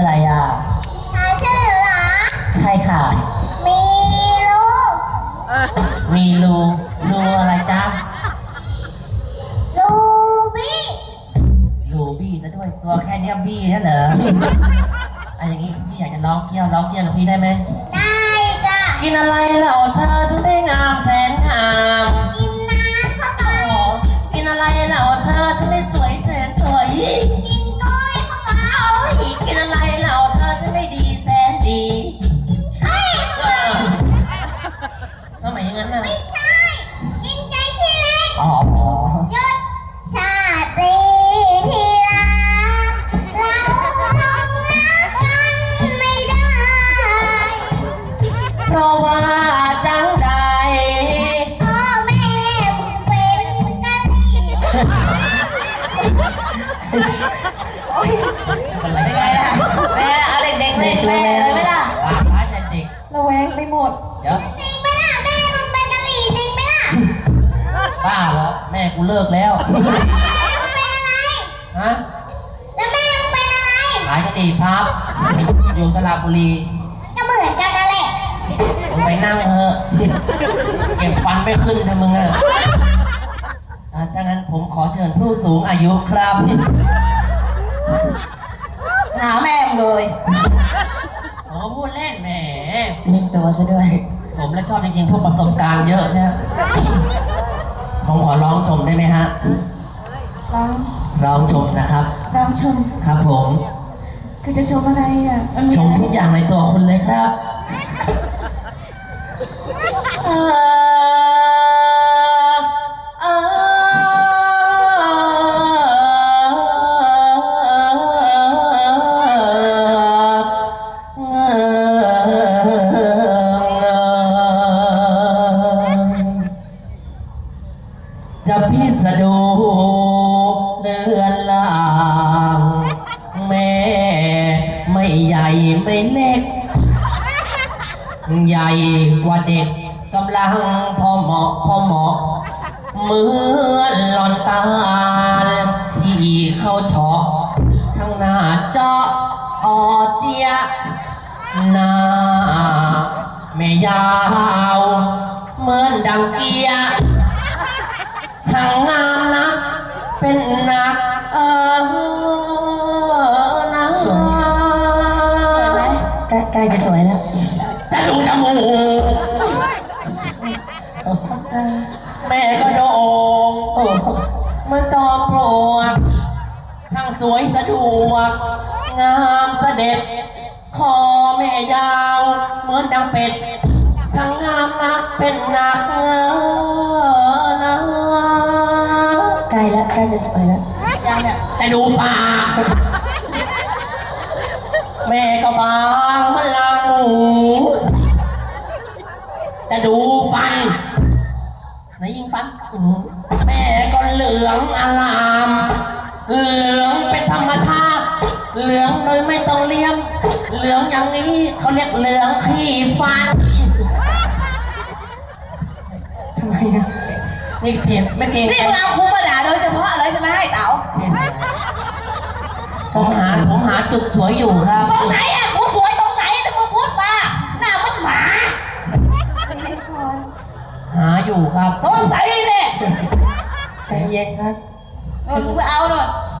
อะไรอะหาชื่อเหรอ ใช่ค่ะ มีลูก มีรูรูอะไรจ๊ะลูบี้รูบี้ซะด้วยตัวแค่เนี้ยบี้นั่นเหรออะอย่างงี้พี่อยากจะร้องเกี่ยวร้องเกี่ยวกับพี่ได้ไหม ได้จ้ะกินอะไรแล้วเธอถึงได้งามแสนงาม เป็นไรได้ไงล่ะแม่เอาเด็กๆเล่นแม่เลยไหมล่ะปากร้ายแต่เด็กระแวงไปหมด เดี๋ยวจริงไหมล่ะแม่มึงเป็นกะหรี่จริงไหมล่ะบ้าเหรอแม่กูเลิกแล้วแม่มึงเป็นอะไร ฮะแล้วแม่มึงเป็นอะไรขายกะดีพับอยู่สระบุรีก็เหมือนกันนั่นแหละมึงไปนั่งเถอะเก็บฟันไม่ขึ้นนะมึงอะอะดังนั้นผม ขอเชิญผู้สูงอายุครับหาแม่มึงเลยผมก็พูดเล่นแหม เล่นตัวซะด้วย ผมและชอบจริงๆพวกประสบการณ์เยอะนะผมขอร้องชมได้ไหมฮะ ร้องร้องชมนะครับ ร้องชม ครับผม คือจะชมอะไรอะมันมีชมทุกอย่างในตัวคุณเลยครับ เอ่อ จะพิสดูเลือนลางแม่ไม่ใหญ่ไม่เล็ก ใหญ่กว่าเด็กกำลังพอเหมาะพอเหมาะเหมือนหลอนตาลที่เข้าเฉาะทั้งหน้าเจาะออเจียหน้าแม่ยาว เหมือนดังเกีย ล้ใกล้จะสวยแล้วจะดูจมูกแม่ก็โด่งโอ้โหเหมื่อนจอมปลวกทั้งสวยสะดวก งามเสด็จ คอแม่ยาว เหมือนดังเป็ดช่างงามนักเป็นนักเออนะใกล้แล้วใกล้จะสวยแล้วยังเนี่ยแต่ดูปาก แม่ก็บา ฟันไหนยิงฟันแม่ก็เหลืองอลาม เหลืองเป็นธรรมชาติ เหลืองโดยไม่ต้องเลี้ยมเหลืองอย่างนี้เขาเรียกเหลืองขี้ฟันทำไมอะนี่เพียงไม่เก่งนี่มึงเอาครูมาด่าโดยเฉพาะเลยใช่ไหมให้เต๋าผมหาผมหาจุดสวยอยู่ครับตรงไหนอะ อยู่ครับตรงไหนเนี่ยใจเย็นครับมึงไปเอาหน่อยเ